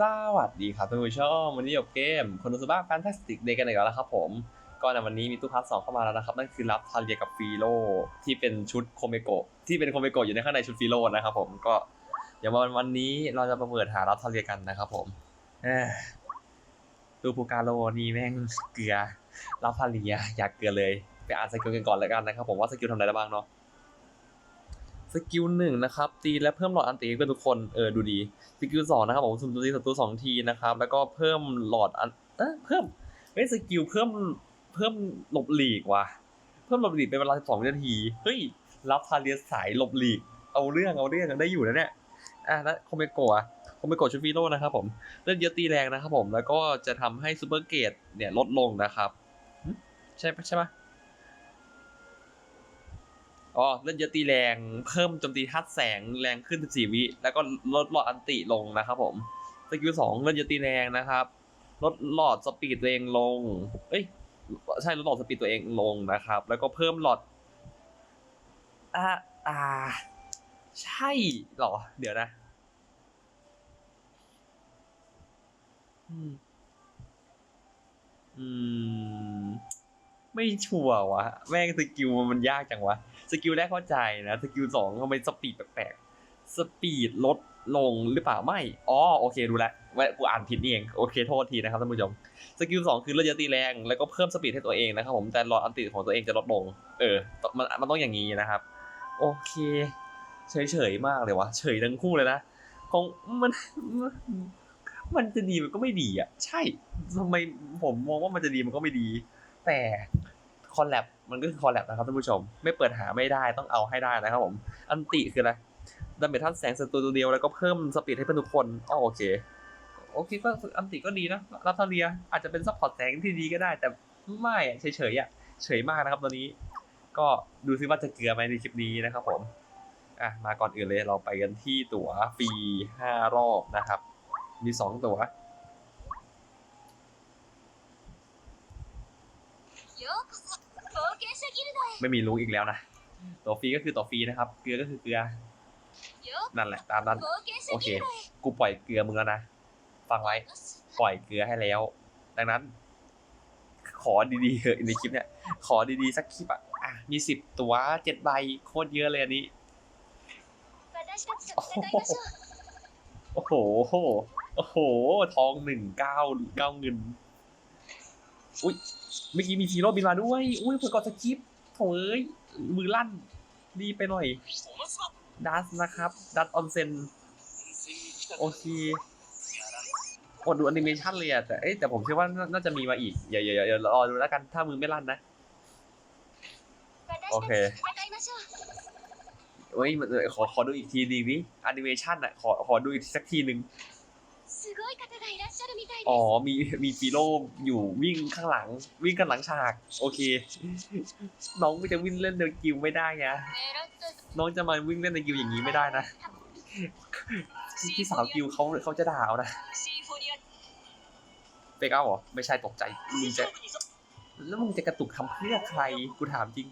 สวัสดีครับท่านผู้ชมวันนี้อยู่กับเกมคนดูสบ้าแฟนตาสติกเดย์กันอีกแล้วนะครับผมก็ในวันนี้มีตู้พัสสองเข้ามาแล้วนะครับ นั่นคือรับทาเรียกับฟีโลที่เป็นชุดโคเมโกะที่เป็นโคเมโกะอยู่ในข้างในชุดฟีโลนะครับผมก็เดี๋ยววันวันนี้เราจะมาเปิดหารับทาเรียกันนะครับผมเอ้อตู้ปูกาโลนี่แม่งเกลือรับทาเรียอยากเกลือเลย ไปอ่านสกิลกันก่อนเลยกันนะครับผมว่าสกิลทำอะไรได้บ้างเนาะ สกิลหนึ่งนะครับตีและเพิ่มหลอดอันตีเพื่อนทุกคนเออดูดีสกิลสองนะครับผมสุ่มตีศัตรูสองทีนะครับแล้วก็เพิ่มหลอดอันเอะเพิ่มเฮ้ยสกิลเพิ่มเพิ่มหลบหลีกว่ะเพิ่มหลบหลีกเป็นเวลา12วินาทีเฮ้ยรับพาเลียสายหลบหลีก เอาเรื่องเอาเรื่องได้อยู่นะเนี่ยอะแล้วโคเมโกะโคเมโกะชูฟิโร่นะครับผมเลือดเยอะตีแรงนะครับผมแล้วก็จะทำให้ซูเปอร์เกตเนี่ยลดลงนะครับใช่ปะใช่ปะ อ๋อเลือดเยอะตีแรงเพิ่มโจมตีทัดแสงแรงขึ้น 14 วิ แล้วก็ลดหลอดอันติลงนะครับผมสกิลสองเลือดเยอะตีแรงนะครับ ลดหลอดสปีดตัวเองลง เอ้ยใช่ลดหลอดสปีดตัวเองลงนะครับ แล้วก็เพิ่มหลอดอ่าอ่า ใช่หรอ เดี๋ยวนะอืมอืม ไม่ชัวร์วะ แม่งสกิลมันยากจังวะ สกิลแรกเข้าใจนะสกิลสองทำไมสปีดแปลกๆสปีดลดลงหรือเปล่าไม่อ๋อโอเครู้แล้วว่ากูอ่านผิดนี่เองโอเคโทษทีนะครับท่านผู้ชมสกิลสองคือเลือดเยอะตีแรงแล้วก็เพิ่มสปีดให้ตัวเองนะครับผมแต่หลอดอันติของตัวเองจะลดลง เออมันมันต้องอย่างนี้นะครับ โอเค เฉยๆมากเลยวะเฉยทั้งคู่เลยนะของมันมันมันจะดีมันก็ไม่ดีอะ ใช่ทำไมผมมองว่ามันจะดีมันก็ไม่ดี แต่คอลแลบ มันก็คือคอลแลบนะครับท่านผู้ชม ไม่เปิดหาไม่ได้ต้องเอาให้ได้นะครับผม อันติคืออะไรดาเมจท่านแสงศัตรูตัวเดียวแล้วก็เพิ่มสปีดให้เพื่อนทุกคนอ๋อโอเค โอเคก็อันติก็ดีนะรัตเรียอาจจะเป็นซัพพอร์ตแสงที่ดีก็ได้ แต่ไม่อะเฉยๆอะเฉยมากนะครับตอนนี้ ก็ดูซิว่าจะเกลือไหมในคลิปนี้นะครับผมอะมาก่อนอื่นเลยเราไปกันที่ตั๋วฟรีห้ารอบนะครับ มีสองตั๋ว ไม่มีรู้อีกแล้วนะตัวฟรีก็คือตัวฟรีนะครับ เกลือก็คือเกลือ นั่นแหละตามนั้น โอเค กูปล่อยเกลือมึงแล้วนะ ฟังไว้ ปล่อยเกลือให้แล้ว ดังนั้น ขอดีๆเถอะในคลิปเนี่ย ขอดีๆสักคลิปอะ อะ มีสิบตัวเจ็ดใบโคตรเยอะเลยอันนี้ โอ้โห โอ้โห ทองหนึ่งเก้าเก้าเงิน อุ้ยเมื่อกี้มีชีโร่บินมาด้วย อุ้ยเพื่งกดสกิป โถเอ้ยมือลั่น ดีไปหน่อย ดัสนะครับ ดัสออนเซนโอเคอดดูแอนิเมชันเลยอะแต่เอแต่ผมเชื่อว่าน่าจะมีมาอีกอย่าอย่าอย่ารอดูแล้วกันถ้ามือไม่ลั่นนะ โอเคเฮ้ยขอขอดูอีกทีดีวิแอนิเมชันอะขอขอดูอีกสักทีหนึ่ง อ๋อ มี มีปีโร่อยู่วิ่งข้างหลัง วิ่งกันหลังฉาก โอเค น้องจะวิ่งเล่นในกิวไม่ได้ไง น้องจะมาวิ่งเล่นในกิวอย่างนี้ไม่ได้นะ พี่สาวกิวเขาเขาจะด่าเอานะเปก้อาเหรอ ไม่ใช่ตกใจ มึงจะ แล้วมึงจะกระตุกทำเพื่อใคร กูถามจริง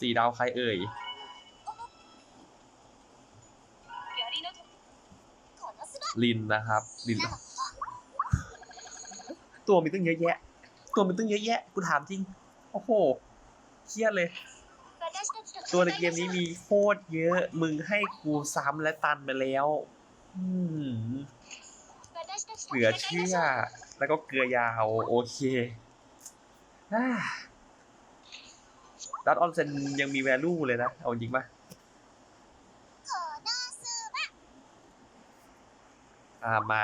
สี่ดาวใครเอ่ย ลินนะครับลิน ตัวมีตั้งเยอะแยะ ตัวมีตั้งเยอะแยะ กูถามจริง โอ้โห เครียดเลย ตัวในเกมนี้มีโคตรเยอะ มึงให้กูซ้ำและตันไปแล้ว อืมเหลือเชื่อ แล้วก็เกลือยาว โอเคดัตออนเซนยังมีแวลูเลยนะ เอาจริงปะ ตามมา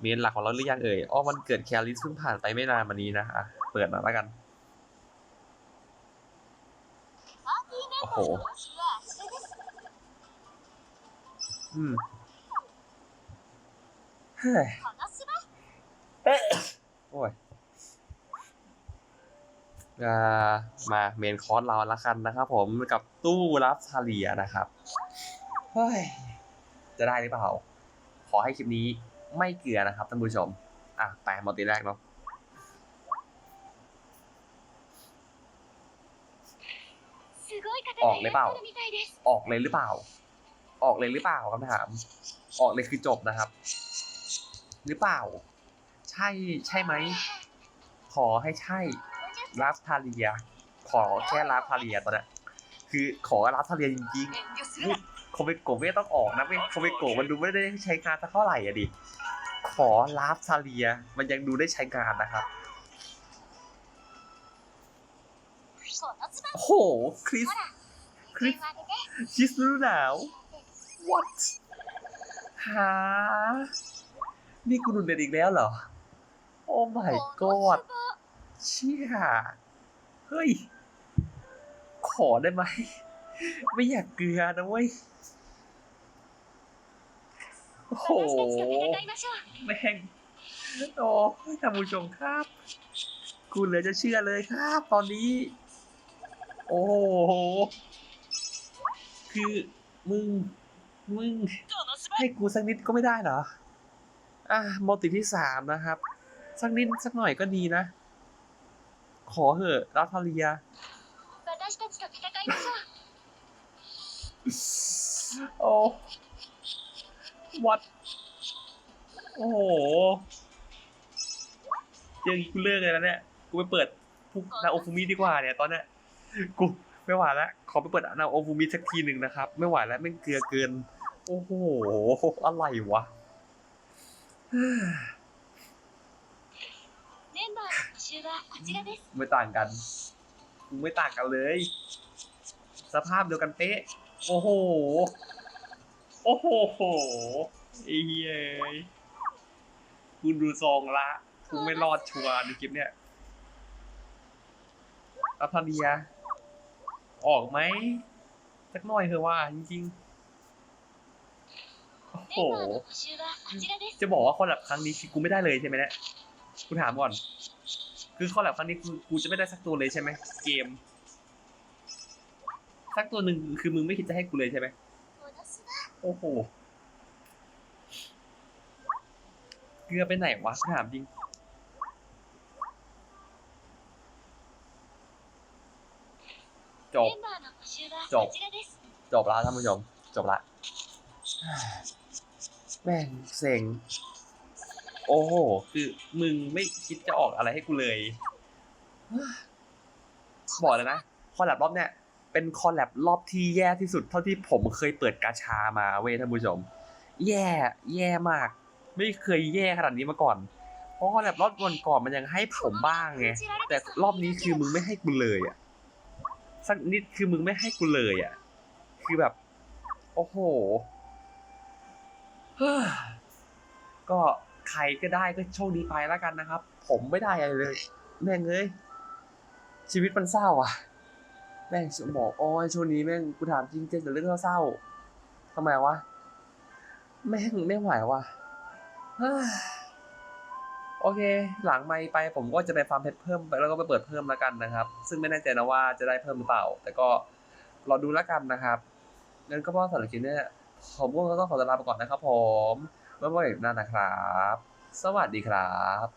เมนหลักของเราหรือยังเอ่ยอ้อมันเกิดแคลิสเพิ่งผ่านไปไม่นานมานี้นะอะเปิดมาแล้วกันโอ้โหอืมเฮ้ยโอ้ยมาเมนคอร์สเราละกันนะครับผมกับตู้รับทาเลียนะครับ เฮ้ย จะได้หรือเปล่า ขอให้คลิปนี้ไม่เกลือนะครับท่านผู้ชม อะไปมาตีแรกเนาะออกเลยเปล่า ออกเลยหรือเปล่า ออกเลยหรือเปล่าคำถาม ออกเลยคือจบนะครับ หรือเปล่า ใช่ใช่ไหม ขอให้ใช่รับทาเลีย ขอแค่รับทาเลียตอนนี้คือขอรับทาเลียจริงๆ โคเบโกไม่ต้องออกนะไม่โคเบโกมันดูไม่ได้ใช้งานสักเท่าไหร่อะดิ ขอลาฟซาเลีย มันยังดูได้ใช้งานนะครับโหคริสคริสคริสรู้หนาว what หา นี่กูรุนเด็ดอีกแล้วเหรอ โอ้ my god เชี่ยเฮ้ย ขอได้ไหม ไม่อยากเกลือนะเว้ย โอ้โหแม่งโอ้ยท่านผู้ชมครับ คุณเหลือจะเชื่อเลยครับ ตอนนี้ โอ้โห คือมึง มึง ให้กูสักนิดก็ไม่ได้เหรอ อะโมติที่สามนะครับ สักนิดสักหน่อยก็ดีนะ ขอเหอะรัทเลีย โอ้วัดโอ้โหเรื่องกูเลิกเลยแล้วเนี่ย กูไปเปิดพวกนาโอฟูมิดีกว่าเนี่ยตอนเนี้ย กูไม่ไหวแล้ว ขอไปเปิดนาโอฟูมิสักทีหนึ่งนะครับ ไม่ไหวแล้วไม่เกลือเกิน โอ้โห อะไรวะไม่ต่างกัน ไม่ต่างกันเลย สภาพเดียวกันเป๊ะ โอ้โห โอ้โหไอ้เหี้ยกูดูซองละกูไม่รอดชัวร์ในคลิปเนี้ยอัตเดีย ออกไหมสักหน่อยเถอะว่า จริงๆ โอ้โห จะบอกว่าคอลแลบครั้งนี้กูไม่ได้เลยใช่ไหมเนี่ยกูถามก่อน คือคอลแลบครั้งนี้กูจะไม่ได้สักตัวเลยใช่ไหมเกม สักตัวหนึ่งคือมึงไม่คิดจะให้กูเลยใช่ไหมโอ้โห เกลือไปไหนวะถามจริง จบ จบ จบละท่านผู้ชม จบละ แม่งเซ็ง โอ้โห คือมึงไม่คิดจะออกอะไรให้กูเลย บอกเลยนะ พอหลับรอบเนี้ย เป็นคอลแลบรอบที่แย่ที่สุด เท่าที่ผมเคยเปิดกาชามาเว้ยท่านผู้ชม แย่แย่มาก ไม่เคยแย่ขนาดนี้มาก่อนเพราะคอลแลบรอบก่อนก่อนมันยังให้ผมบ้างไงแต่รอบนี้คือมึงไม่ให้กูเลยอะสักนิดคือมึงไม่ให้กูเลยอะ คือแบบ โอ้โหเฮ้อก็ใครก็ได้ก็โชคดีไปแล้วกันนะครับ ผมไม่ได้อะไรเลย แม่งเอ้ยชีวิตมันเศร้าอะ แม่งสมองโอ้ยช่วงนี้แม่งกูถามจริงเจอแต่เรื่องเศร้าๆทำไมวะ แม่งไม่ไหววะโอเค หลังไม่ไปผมก็จะไปฟาร์มเพชรเพิ่มไปแล้วก็ไปเปิดเพิ่มแล้วกันนะครับ ซึ่งไม่แน่ใจนะว่าจะได้เพิ่มหรือเปล่า แต่ก็รอดูแล้วกันนะครับงั้นก็เพราะสำหรับคลิปเนี้ยผมก็ต้องขอตัวลาไปก่อนนะครับผมไว้พบกันอีกหน้านะครับ สวัสดีครับ